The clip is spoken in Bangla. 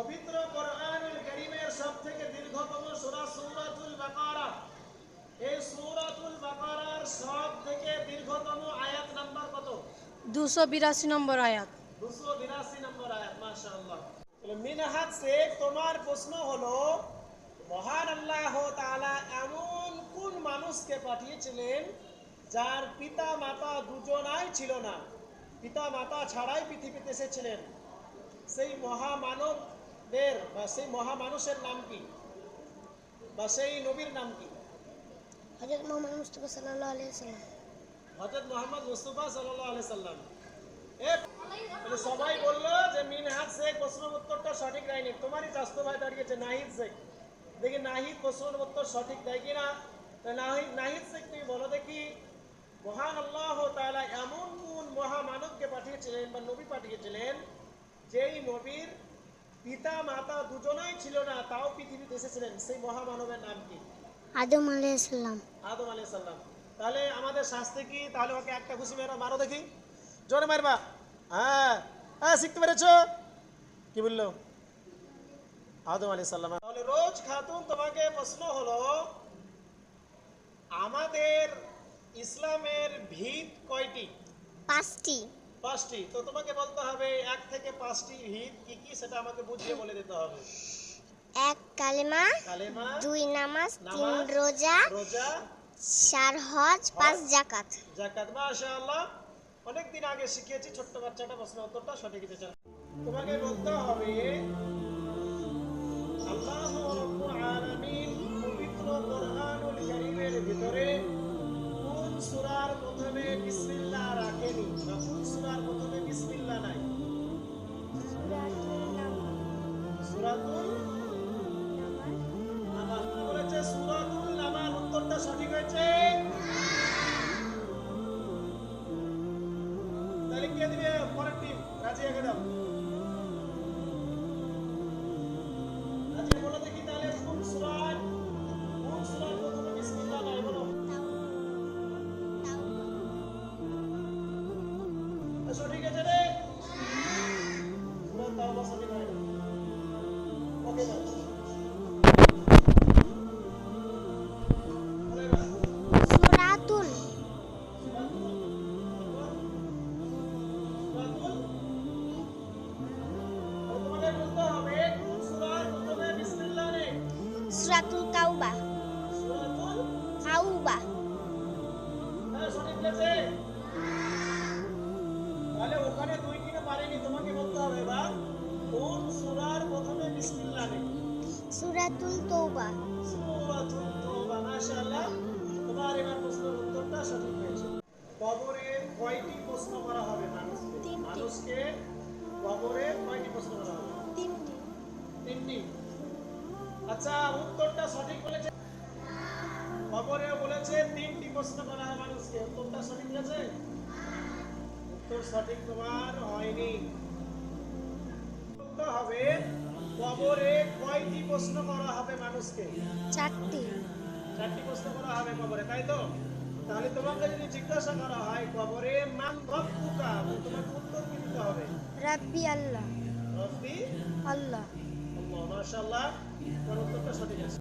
পবিত্র কোরআনুল কারীমের সবথেকে দীর্ঘতম সূরা সূরাতুল বাকারা। এই সূরাতুল বাকারার সবথেকে দীর্ঘতম আয়াত নাম্বার কত? দুশো বিরাশি নম্বর আয়াত। 282 নম্বর আয়াত মাশাআল্লাহ। মিনহাজ শেখ তোমার প্রশ্ন হলো মহান আল্লাহ তাআলা এমন কোন মানুষকে পাঠিয়েছিলেন যার পিতা মাতা দুজনাই ছিল না? পিতা মাতা ছাড়াই পৃথিবীতে এসেছিলেন। সেই মহামানবদের বা সেই মহামানুষের নাম কি? বা সেই নবীর নাম কি? হজরত মোহাম্মদ মুস্তফা সাল্লাহ আলিয়া সাল্লাম হযরত মোহাম্মদ মুস্তাফা সাল্লাল্লাহু আলাইহি সাল্লাম এ তাহলে সবাই বলল যে মিনহাজ শেখ প্রশ্নের উত্তরটা সঠিক দেয়নি। তোমারই চাস্তো ভাই দাঁড়িয়েছে নাহিদ শেখ। দেখি নাহিদ প্রশ্নের উত্তর সঠিক দেয় কিনা? নাহিদ নাহিদ শেখ তুমি বলো দেখি মহান আল্লাহ তাআলা এমন কোন মহামানবকে পাঠিয়েছিলেন বা নবী পাঠিয়েছিলেন যেই নবীর পিতা মাতা দুজনাই ছিল না তাও পৃথিবীতে এসেছিলেন। সেই মহামানবের নাম কি? আদম আলিয়া সাল্লাম আদম আলী সাল্লাম তাহলে আমাদের শাস্তি কি? তাহলে ওকে একটা খুশি মেরো মারো দেখি। জোরে মারবা। হ্যাঁ। হ্যাঁ শিখতে পেরেছ? কি বলল? আদম আলী সাল্লাম তাহলে রোজ খাতুন তোমাকে প্রশ্ন হলো আমাদের ইসলামের ভিত কয়টি? পাঁচটি। পাঁচটি। তো তোমাকে বলতে হবে এক থেকে পাঁচটি ভিত কি কি সেটা আমাকে বুঝিয়ে বলে দিতে হবে। এক কালেমা। দুই নামাজ। তিন রোজা। রোজা। চার হজ। পাঁচ জাকাত। জাকাত। মাশাআল্লাহ। অনেক দিন আগে শিখিয়েছি ছোট্ট বাচ্চাটা প্রশ্ন উত্তরটা সঠিক দিতে চাই তোমাকে বলতে হবে তাহলে কে দিবে পরের টিম রাজিয়াকে দাও রাজিয়া বলো দেখি তাহলে কোন সূরার কোন সূরার প্রথমে বিসমিল্লাহ নাই বলো। সঠিক আছে রে। সূরা তাওবা সঠিক হয় ওকে দাও সুরাতুল কাউবা কাউবা তাহলে ওখানে কিনে পারেনি তোমাকে বলতে হবে কোন সূরার প্রথমে বিসমিল্লাহ নেই। সুরাতুল সূরাতুল তাওবা মাশাআল্লাহ। তোমার এবার প্রশ্নের উত্তরটা সঠিক হয়েছে। কবরে কয়টি প্রশ্ন করা হবে মানুষকে। মানুষকে খবরেও বলেছে তিনটি প্রশ্ন করা হয় মানুষকে। উত্তরটা সঠিক বলেছে উত্তর সঠিক তোমার হয়নি। হবে কবরে কয়টি প্রশ্ন করা হবে মানুষকে? চারটি। চারটি প্রশ্ন করা হবে কবরে তাই তো? তাহলে তোমাকে যদি জিজ্ঞাসা করা হয় কবরে মান রব্বুকা তোমাকে উত্তর কি দিতে হবে? রাব্বি আল্লাহ। রব্বি আল্লাহ। আল্লাহ মাশাআল্লাহ তোমার উত্তরটা সঠিক আছে।